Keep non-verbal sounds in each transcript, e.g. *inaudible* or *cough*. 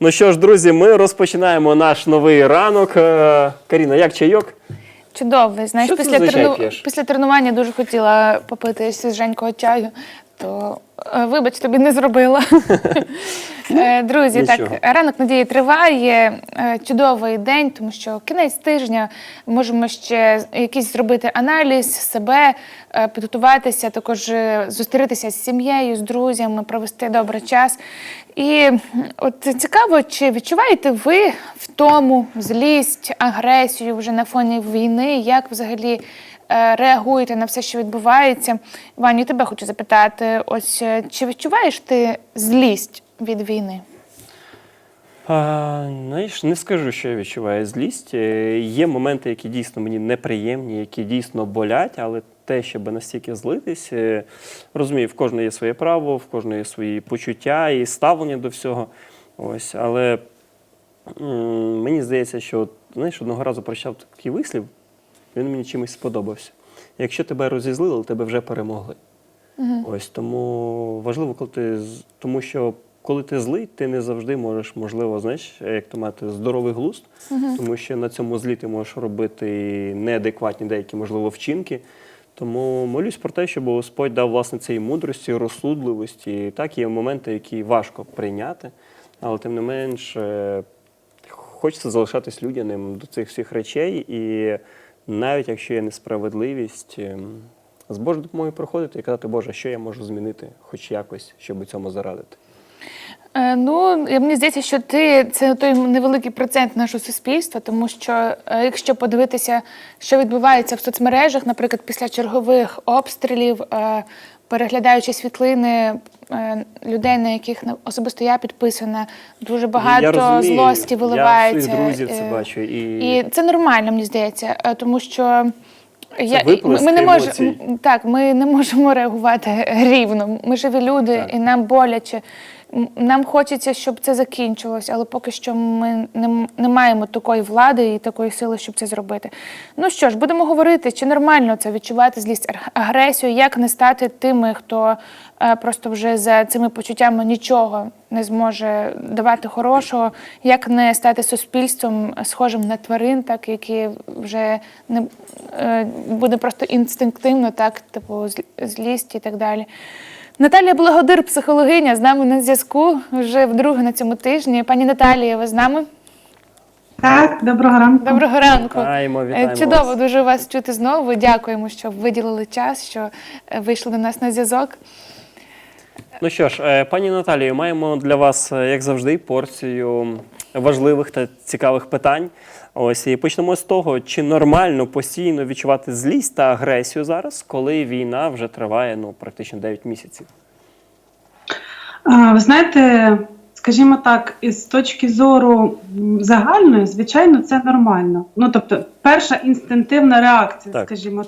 Ну що ж, друзі, ми розпочинаємо наш новий ранок. Е, Каріна, як чайок? Чудовий. Знаєш, Що ти після, зазвичай трену... п'єш? після тренування дуже хотіла попити свіженького чаю, то е, вибач, тобі не зробила. *laughs* Е, Друзі, так, ранок надії триває. Е, Чудовий день, тому що кінець тижня можемо ще якийсь зробити аналіз себе, підготуватися, також зустрітися з сім'єю, з друзями, провести добрий час. І от цікаво, чи відчуваєте ви втому, злість, агресію вже на фоні війни? Як взагалі реагуєте на все, що відбувається? Ваню, тебе хочу запитати: ось е, чи відчуваєш ти злість від війни? А, знаєш, не скажу, що я відчуваю злість. Е, Є моменти, які дійсно мені неприємні, які дійсно болять, але те, щоб настільки злитись, е, розумію, в кожного є своє право, в кожного є свої почуття і ставлення до всього. Ось, але м, мені здається, що знаєш, одного разу прочитав такий вислів, він мені чимось сподобався. Якщо тебе розізлили, тебе вже перемогли. Ось тому важливо, коли ти тому що коли ти злий, ти не завжди можеш, можливо, знаєш, як то мати здоровий глузд, тому що на цьому злі ти можеш робити неадекватні деякі, можливо, вчинки. Тому молюсь про те, щоб Господь дав власне цієї мудрості, розсудливості. Так, є моменти, які важко прийняти, але тим не менш хочеться залишатись людяним до цих всіх речей, і навіть якщо є несправедливість, ем, з Божою допомогою проходити і казати, Боже, що я можу змінити, хоч якось, щоб цьому зарадити. Е, Ну, мені здається, що ти це той невеликий процент нашого суспільства, тому що е, якщо подивитися, що відбувається в соцмережах, наприклад, після чергових обстрілів, е, переглядаючи світлини е, людей, на яких особисто я підписана, дуже багато я злості Я виливається. своїх друзів це е, бачу. І, І це нормально, мені здається, е, тому що. Я, ми не мож, так, ми не можемо *laughs* реагувати рівно. Ми живі люди, Так. і нам боляче. Нам хочеться, щоб це закінчилось, але поки що ми не, не маємо такої влади і такої сили, щоб це зробити. Ну що ж, будемо говорити, чи нормально це відчувати злість агресію, як не стати тими, хто е, просто вже за цими почуттями нічого не зможе давати хорошого, як не стати суспільством схожим на тварин, так які вже не е, буде просто інстинктивно, так, типу зл- злість і так далі. Наталія Благодир, психологиня, з нами на зв'язку вже вдруге на цьому тижні. Пані Наталія, ви з нами? Так, доброго ранку. Доброго ранку. Вітаємо, Е, вітаємо Чудово вас. дуже вас чути знову. Дякуємо, що виділили час, що е, вийшли до нас на зв'язок. Ну що ж, е, пані Наталію, маємо для вас, е, як завжди, порцію важливих та цікавих питань. Ось і почнемо з того, чи нормально постійно відчувати злість та агресію зараз, коли війна вже триває ну практично 9 місяців. Ви знаєте, скажімо так, із точки зору загальної, звичайно, це нормально. Ну, тобто, перша інстинктивна реакція, Так. скажімо.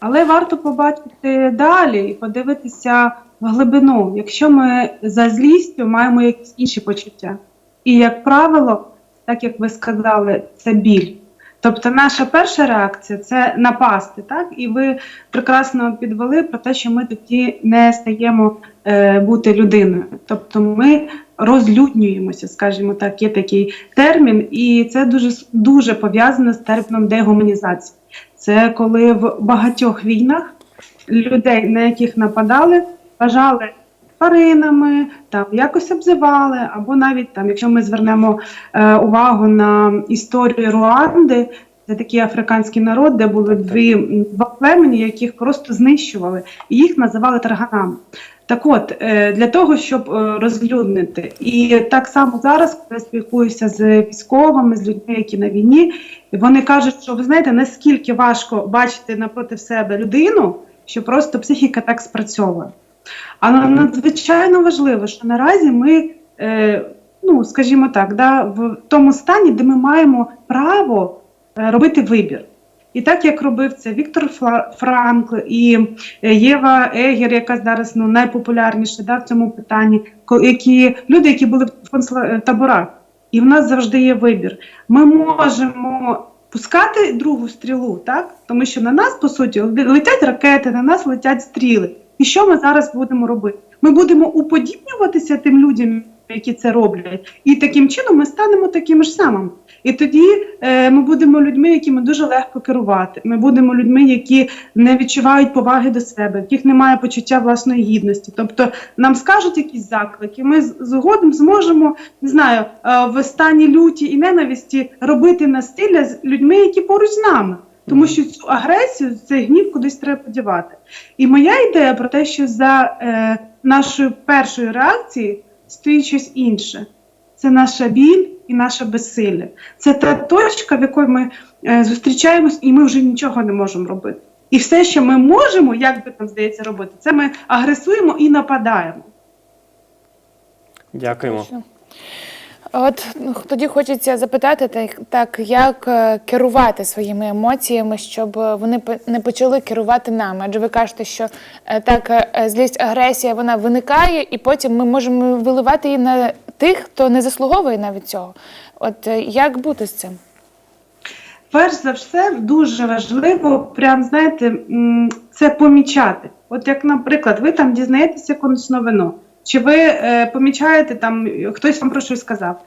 Але варто побачити далі і подивитися в глибину, якщо ми за злістю маємо якісь інші почуття. І, як правило, так як ви сказали, це біль. Тобто наша перша реакція це напасти, так? І ви прекрасно підвели про те, що ми тоді не стаємо е, бути людиною. Тобто ми розлюднюємося, скажімо так, є такий термін, і це дуже дуже пов'язано з терміном дегуманізації. Це коли в багатьох війнах людей, на яких нападали, вважали тваринами, там якось обзивали, або навіть там, якщо ми звернемо е, увагу на історію Руанди, це такий африканський народ, де були дві два племені, яких просто знищували, і їх називали тарганами. Так от, е, для того, щоб е, розлюднити, і так само зараз, коли я спілкуюся з військовими, з людьми, які на війні, вони кажуть, що ви знаєте, наскільки важко бачити напроти себе людину, що просто психіка так спрацьовує. Але надзвичайно важливо, що наразі ми, е, ну скажімо так, да, в тому стані, де ми маємо право е, робити вибір. І так як робив це Віктор Франкл і е, Єва Егер, яка зараз ну, найпопулярніша да, в цьому питанні, які люди, які були в концла- е, таборах, і в нас завжди є вибір. Ми можемо пускати другу стрілу, так тому що на нас по суті летять ракети, на нас летять стріли. І що ми зараз будемо робити? Ми будемо уподібнюватися тим людям, які це роблять. І таким чином ми станемо такими ж самими. І тоді е, ми будемо людьми, якими дуже легко керувати. Ми будемо людьми, які не відчувають поваги до себе, в яких немає почуття власної гідності. Тобто нам скажуть якісь заклики, ми згодом зможемо не знаю е, в стані люті і ненависті робити насилля з людьми, які поруч з нами. Тому що цю агресію, цей гнів кудись треба подівати. І моя ідея про те, що за е, нашою першою реакцією стоїть щось інше. Це наша біль і наше безсилля. Це та точка, в якої ми е, зустрічаємось, і ми вже нічого не можемо робити. І все, що ми можемо, як би там здається, робити, це ми агресуємо і нападаємо. Дякуємо. От ну, тоді хочеться запитати, так, як е, керувати своїми емоціями, щоб е, вони не почали керувати нами. Адже ви кажете, що е, так злість, агресія вона виникає, і потім ми можемо виливати її на тих, хто не заслуговує навіть цього. От як бути з цим? Перш за все, дуже важливо, прям знаєте, це помічати. От як, наприклад, ви там дізнаєтеся якусь новину, чи ви е, помічаєте там, хтось вам про щось сказав.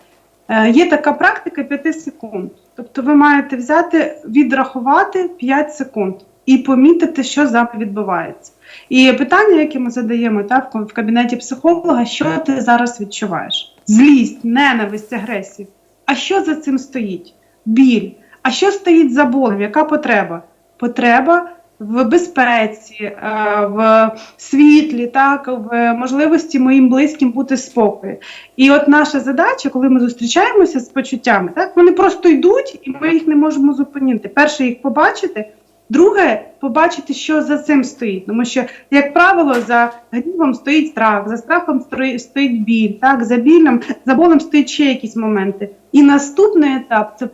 Е, є така практика 5 секунд. Тобто ви маєте взяти, відрахувати 5 секунд і помітити, що з вами відбувається. І питання, яке ми задаємо так, в кабінеті психолога, що ти зараз відчуваєш? Злість, ненависть, агресію. А що за цим стоїть? Біль. А що стоїть за болем? Яка потреба? Потреба в безпеці, е, в світлі, так, в можливості моїм близьким бути спокою. І от наша задача, коли ми зустрічаємося з почуттями, так, вони просто йдуть, і ми їх не можемо зупинити. Перше їх побачити. Друге, побачити, що за цим стоїть. Тому що, як правило, за гнівом стоїть страх, за страхом стоїть біль, так, за білем, за болем стоїть ще якісь моменти. І наступний етап це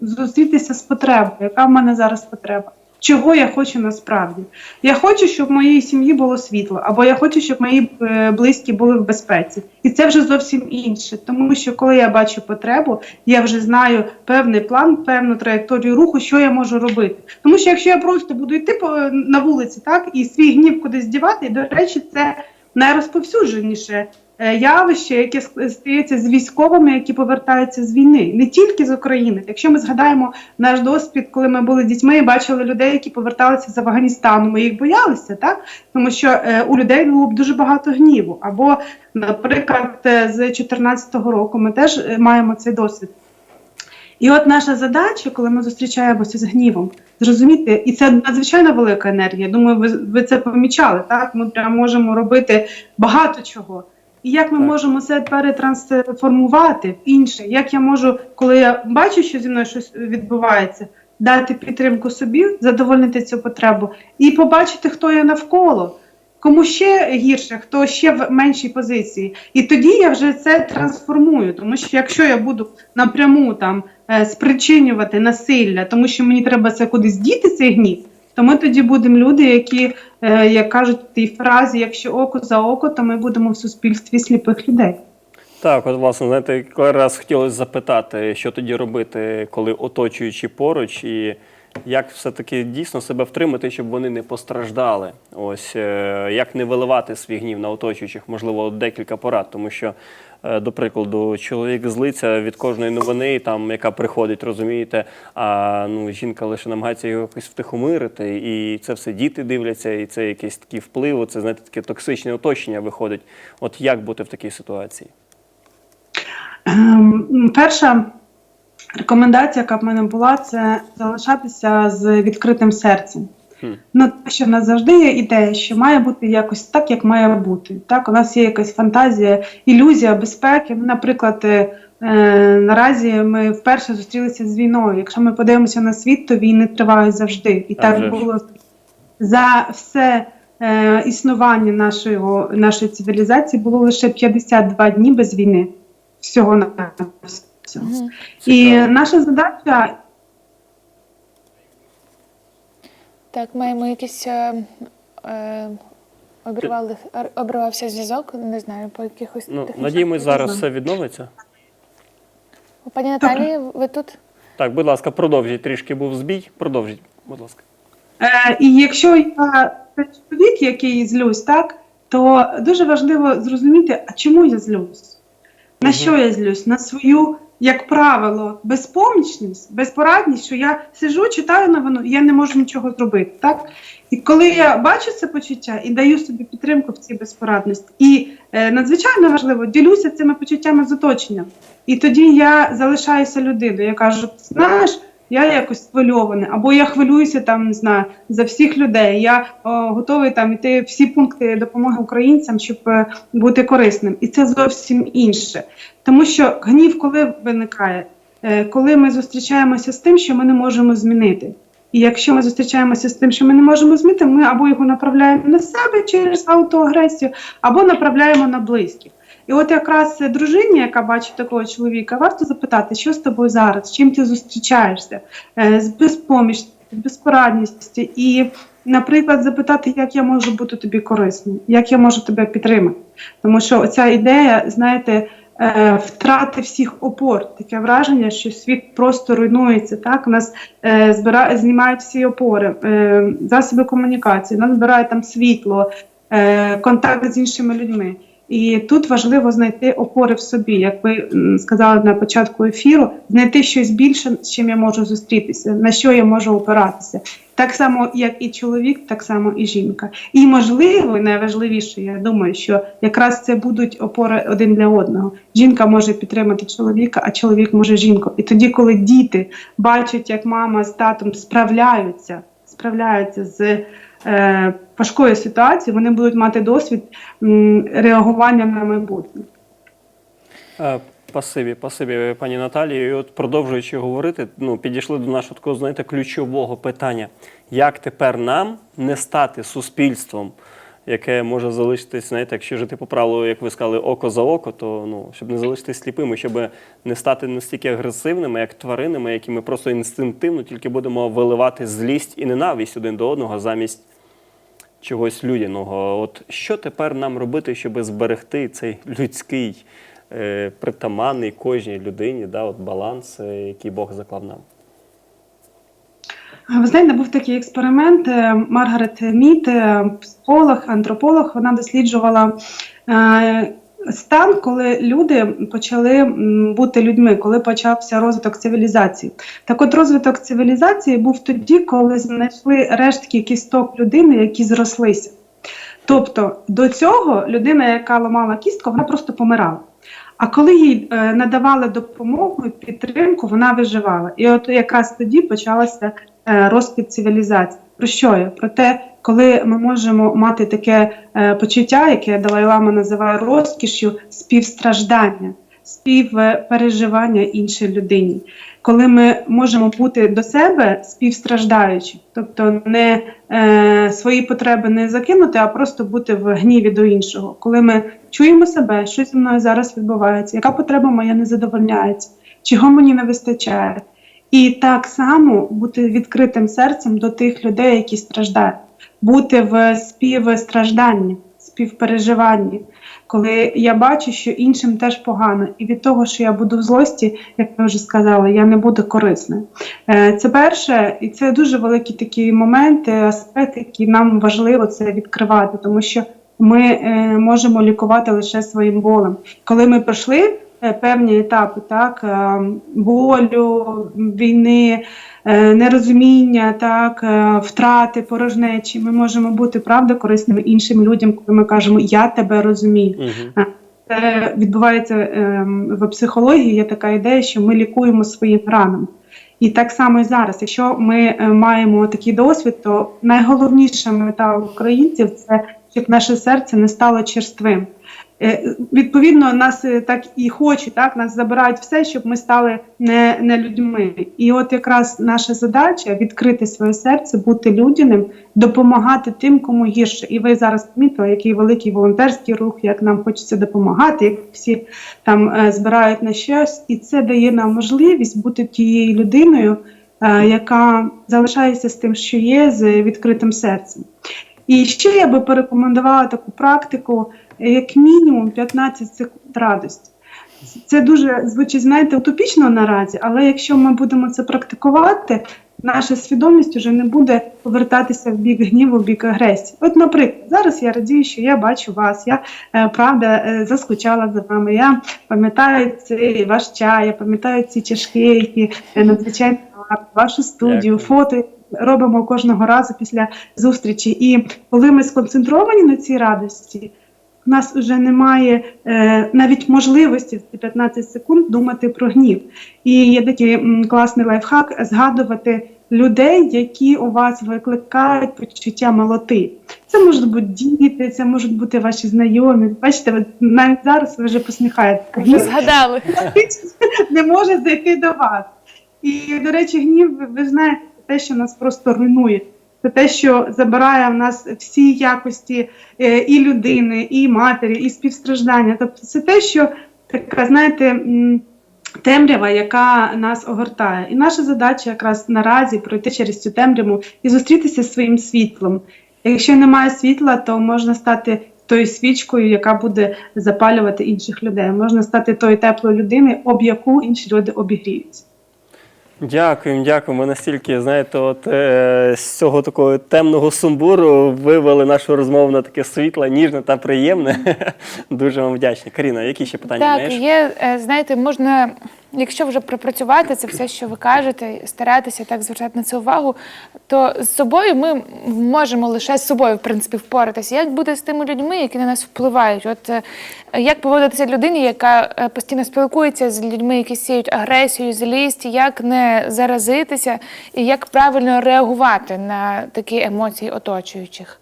зустрітися з потребою, яка в мене зараз потреба. Чого я хочу насправді? Я хочу, щоб в моїй сім'ї було світло, або я хочу, щоб мої е, близькі були в безпеці. І це вже зовсім інше. Тому що коли я бачу потребу, я вже знаю певний план, певну траєкторію руху, що я можу робити. Тому що якщо я просто буду йти по на вулиці, так і свій гнів кудись дівати, до речі, це найрозповсюдженіше е, явище, яке стається з військовими, які повертаються з війни, не тільки з України. Якщо ми згадаємо наш досвід, коли ми були дітьми і бачили людей, які поверталися з Афганістану, ми їх боялися, так тому що е, у людей було б дуже багато гніву. Або, наприклад, е, з 2014 року ми теж е, маємо цей досвід. І от наша задача, коли ми зустрічаємося з гнівом, зрозуміти, і це надзвичайно велика енергія. Думаю, ви, ви це помічали. Так, ми прям можемо робити багато чого. І як ми Так. можемо це перетрансформувати в інше? Як я можу, коли я бачу, що зі мною щось відбувається, дати підтримку собі, задовольнити цю потребу, і побачити, хто я навколо. Кому ще гірше, хто ще в меншій позиції, і тоді я вже це трансформую. Тому що якщо я буду напряму там е, спричинювати насилля, тому що мені треба це кудись діти цей гнів, то ми тоді будемо люди, які, як кажуть в тій фразі, якщо око за око, то ми будемо в суспільстві сліпих людей. Так, от власне, знаєте, якраз хотілося запитати, що тоді робити, коли оточуючи поруч, і як все-таки дійсно себе втримати, щоб вони не постраждали. Ось е, як не виливати свій гнів на оточуючих, можливо, декілька порад, тому що. Е, До прикладу, чоловік злиться від кожної новини, там, яка приходить, розумієте, а ну, жінка лише намагається його якось втихомирити, і це все діти дивляться, і це якийсь такий вплив, це знаєте, таке токсичне оточення виходить. От як бути в такій ситуації? Ем, Перша рекомендація, яка в мене була, це залишатися з відкритим серцем. Хм. Ну, те, що в нас завжди є ідея, що має бути якось так, як має бути. Так, у нас є якась фантазія, ілюзія безпеки. Ну, Наприклад, е, наразі ми вперше зустрілися з війною. Якщо ми подивимося на світ, то війни тривають завжди. І А так вже було за все е, існування нашої, нашої цивілізації було лише 52 дні без війни. Всього на всього. Мгм. І наша задача Так, маємо якісь. Е, е, обірвали, обривався зв'язок, не знаю, по якихось. Ну, технічних надіємось, зараз все відновиться. Пані Наталії, ви тут? Так, будь ласка, продовжіть. Трішки був збій. Продовжіть, будь ласка. Е, і якщо я це чоловік, який злюсь, так то дуже важливо зрозуміти, а чому я злюсь. На що я злюсь? На свою, як правило, безпомічність, безпорадність, що я сижу, читаю новину, і я не можу нічого зробити. Так? І коли я бачу це почуття і даю собі підтримку в цій безпорадності, і е, надзвичайно важливо, ділюся цими почуттями з оточенням. І тоді я залишаюся людиною. Я кажу, знаєш, я якось схвильований, або я хвилююся там, не знаю, за всіх людей. Я о, готовий там іти всі пункти допомоги українцям, щоб е, бути корисним. І це зовсім інше. Тому що гнів, коли виникає, Е, коли ми зустрічаємося з тим, що ми не можемо змінити. І якщо ми зустрічаємося з тим, що ми не можемо змінити, ми або його направляємо на себе через аутоагресію, або направляємо на близьких. І от якраз дружині, яка бачить такого чоловіка, варто запитати, що з тобою зараз, з чим ти зустрічаєшся, Е, з безпомічністю, з безпорадністю. І, наприклад, запитати, як я можу бути тобі корисним, як я можу тебе підтримати. Тому що оця ідея, знаєте, е, втрати всіх опор, таке враження, що світ просто руйнується. Так, нас е, знімають всі опори, е, засоби комунікації, нас збирають там світло, контакт з іншими людьми. І тут важливо знайти опори в собі, як ви сказали на початку ефіру, знайти щось більше, з чим я можу зустрітися, на що я можу опиратися. Так само, як і чоловік, так само і жінка. І можливо, найважливіше, я думаю, що якраз це будуть опори один для одного. Жінка може підтримати чоловіка, а чоловік може жінку. І тоді, коли діти бачать, як мама з татом справляються, справляються з е, важкою ситуацією, вони будуть мати досвід реагування на майбутнє. Е, Пасиві, пасиві, пані Наталії. І от продовжуючи говорити, ну підійшли до нашого такого, знаєте, ключового питання: як тепер нам не стати суспільством, яке може залишитись, знаєте, якщо жити по правилу, як ви сказали, око за око, то ну щоб не залишитись сліпими, щоб не стати настільки агресивними, як тваринами, які ми просто інстинктивно тільки будемо виливати злість і ненависть один до одного замість чогось людяного. От що тепер нам робити, щоб зберегти цей людський, е, притаманний кожній людині, да, от баланс, е, який Бог заклав нам? Ви знаєте, був такий експеримент. е, Маргарет Мід, е, психолог, антрополог, вона досліджувала е, стан, коли люди почали бути людьми, коли почався розвиток цивілізації. Так от розвиток цивілізації був тоді, коли знайшли рештки кісток людини, які зрослися. Тобто до цього людина, яка ламала кістку, вона просто помирала. А коли їй е, надавали допомогу і підтримку, вона виживала. І от якраз тоді почалася е, розквіт цивілізації. Про що я? Про те, коли ми можемо мати таке е, почуття, яке Далай-Лама називає розкішю співстраждання, співпереживання іншій людині. Коли ми можемо бути до себе співстраждаючи, тобто не е, свої потреби не закинути, а просто бути в гніві до іншого. Коли ми чуємо себе, що зі мною зараз відбувається, яка потреба моя не задовольняється, чого мені не вистачає. І так само бути відкритим серцем до тих людей, які страждають, бути в співстражданні, співпереживанні, коли я бачу, що іншим теж погано, і від того, що я буду в злості, як ви вже сказали, я не буду корисною. Е, Це перше, і це дуже великі такі моменти, аспекти, які нам важливо це відкривати, тому що ми е, можемо лікувати лише своїм болем. Коли ми пройшли е, певні етапи, так е, болю, війни, нерозуміння, так, е, втрати, порожнечі, ми можемо бути правда корисними іншим людям, коли ми кажемо Я тебе розумію. Угу. Це відбувається ем, в психології. Є така ідея, що ми лікуємо своїм ранами. І так само і зараз. Якщо ми е, маємо такий досвід, то найголовніша мета українців це щоб наше серце не стало черствим. Е, Відповідно, нас е, так і хочуть, так нас забирають все, щоб ми стали не, не людьми. І от якраз наша задача відкрити своє серце, бути людяним, допомагати тим, кому гірше. І ви зараз помітили, який великий волонтерський рух, як нам хочеться допомагати, як всі там е, збирають на щось, і це дає нам можливість бути тією людиною, яка залишається з тим, що є, з відкритим серцем. І ще я би порекомендувала таку практику, е, як мінімум 15 секунд радості. Це дуже звучить, знаєте, утопічно наразі, але якщо ми будемо це практикувати, наша свідомість вже не буде повертатися в бік гніву, в бік агресії. От, наприклад, зараз я радію, що я бачу вас. Я е, правда е, заскучала за вами. Я пам'ятаю цей ваш чай, я пам'ятаю ці чашки, які е, надзвичайно вашу студію, Дякую. фото робимо кожного разу після зустрічі. І коли ми сконцентровані на цій радості. У нас вже немає е, навіть можливості в ці 15 секунд думати про гнів. І є такий м, класний лайфхак згадувати людей, які у вас викликають почуття молоти. Це можуть бути діти, це можуть бути ваші знайомі. Бачите, навіть зараз ви вже посміхаєтеся. Вже згадали. не може зайти до вас. І, до речі, гнів, ви- знаєте, це те, що нас просто руйнує. Це те, що забирає в нас всі якості е, і людини, і матері, і співстраждання. Тобто це те, що така, знаєте, темрява, яка нас огортає. І наша задача якраз наразі пройти через цю темряву і зустрітися зі своїм світлом. Якщо немає світла, то можна стати тою свічкою, яка буде запалювати інших людей. Можна стати тою теплою людиною, об яку інші люди обігріються. Дякуємо, дякуємо. Ми настільки, знаєте, от е, з цього такого темного сумбуру вивели нашу розмову на таке світле, ніжне та приємне. *laughs* Дуже вам вдячні. Каріна, які ще питання Так, маєш? є, е, знаєте, можна, якщо вже пропрацювати це все, що ви кажете, старатися так звертати на це увагу, то з собою ми можемо лише з собою, в принципі, впоратися. Як буде з тими людьми, які на нас впливають? От е, як поводитися людині, яка е, постійно спілкується з людьми, які сіють агресію, злість, як не заразитися і як правильно реагувати на такі емоції оточуючих?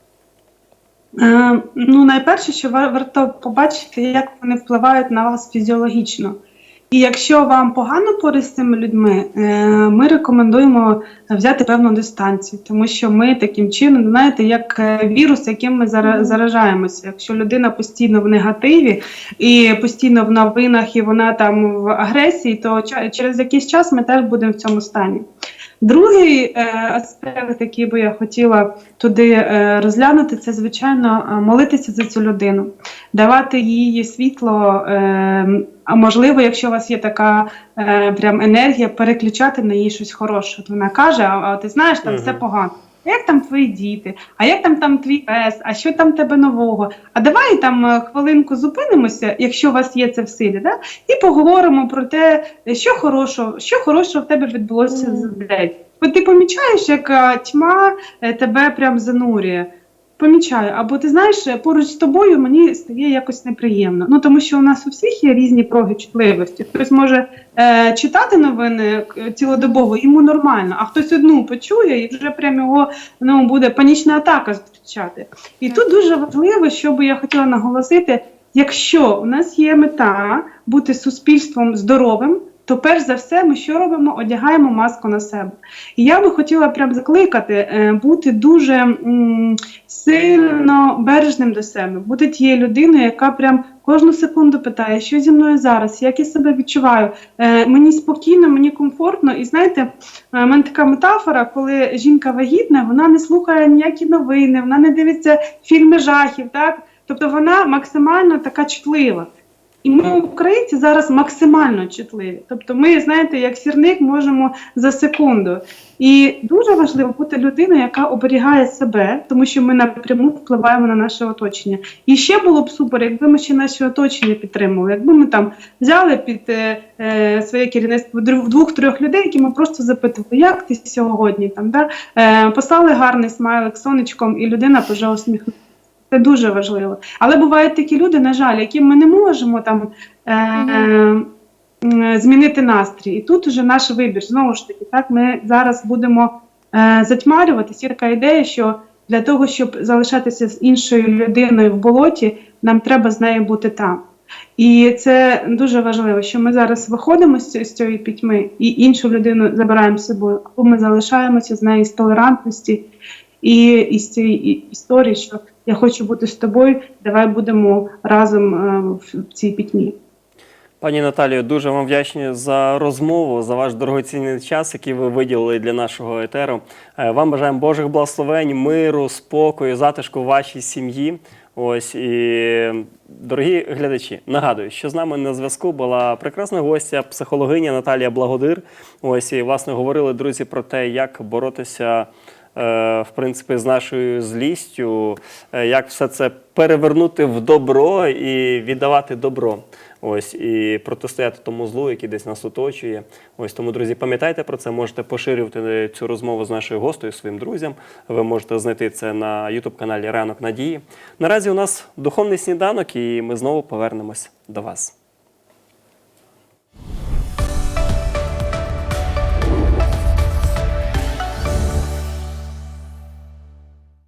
Е, ну, найперше, що варто побачити, як вони впливають на вас фізіологічно. І якщо вам погано поряд з цими людьми, е, ми рекомендуємо взяти певну дистанцію, тому що ми таким чином, знаєте, як е, вірус, яким ми зара- заражаємося. Якщо людина постійно в негативі і постійно в новинах, і вона там в агресії, то через якийсь час ми теж будемо в цьому стані. Другий е, аспект, який би я хотіла туди е, розглянути, це звичайно е, молитися за цю людину, давати їй світло. Е, а можливо, якщо у вас є така е, прям енергія, переключати на її щось хороше. От вона каже: а, а ти знаєш, там угу. все погано. Як там твої діти? А як там там твій пес? А що там тебе нового? А давай там е, хвилинку зупинимося, якщо у вас є це в силі, да? і поговоримо про те, що хорошого, що хорошого в тебе відбулося за день. Бо ти помічаєш, як е, тьма е, тебе прям занурює. Помічаю, або ти знаєш, е, поруч з тобою мені стає якось неприємно. Ну тому що у нас у всіх є різні проги чутливості. Хтось може е, читати новини е, цілодобово, йому нормально, а хтось одну почує і вже прям його ну, буде панічна атака зустрічати. І тут дуже важливо, що би я хотіла наголосити: якщо у нас є мета бути суспільством здоровим, то перш за все ми що робимо? Одягаємо маску на себе. І я би хотіла прям закликати е, бути дуже сильно бережним до себе, бути тією людиною, яка прям кожну секунду питає, що зі мною зараз, як я себе відчуваю. Е, мені спокійно, мені комфортно. І знаєте, е, в мене така метафора, коли жінка вагітна, вона не слухає ніякі новини, вона не дивиться фільми жахів, так? Тобто вона максимально така чутлива. І ми, українці, зараз максимально чутливі. Тобто, ми, знаєте, як сірник можемо за секунду. І дуже важливо бути людиною, яка оберігає себе, тому що ми напряму впливаємо на наше оточення. І ще було б супер, якби ми ще наше оточення підтримували, якби ми там взяли під е, е, своє керівництво двох-трьох людей, які ми просто запитували, як ти сьогодні там, да? е, послали гарний смайлик сонечком, і людина почала усміхнутися. Це дуже важливо. Але бувають такі люди, на жаль, яким ми не можемо там е, м, змінити настрій. І тут уже наш вибір. Знову ж таки, так ми зараз будемо е, затьмарюватися. Є така ідея, що для того, щоб залишатися з іншою людиною в болоті, нам треба з нею бути там. І це дуже важливо, що ми зараз виходимо з з цієї пітьми і іншу людину забираємо з собою, або ми залишаємося з нею з толерантності і із цієї історії, що я хочу бути з тобою, давай будемо разом е, в- цій пітьмі. Пані Наталію, дуже вам вдячні за розмову, за ваш дорогоцінний час, який ви виділили для нашого етеру. Е, Вам бажаємо Божих благословень, миру, спокою, затишку вашій сім'ї. Ось і дорогі глядачі, нагадую, що з нами на зв'язку була прекрасна гостя, психологиня Наталія Благодир. Ось і власне говорили друзі про те, як боротися. Е, В принципі, з нашою злістю, е, як все це перевернути в добро і віддавати добро. Ось і протистояти тому злу, який десь нас оточує. Ось тому, друзі, пам'ятайте про це. Можете поширювати цю розмову з нашою гостею своїм друзям. Ви можете знайти це на youtube каналі Ранок Надії. Наразі у нас духовний сніданок, і ми знову повернемось до вас.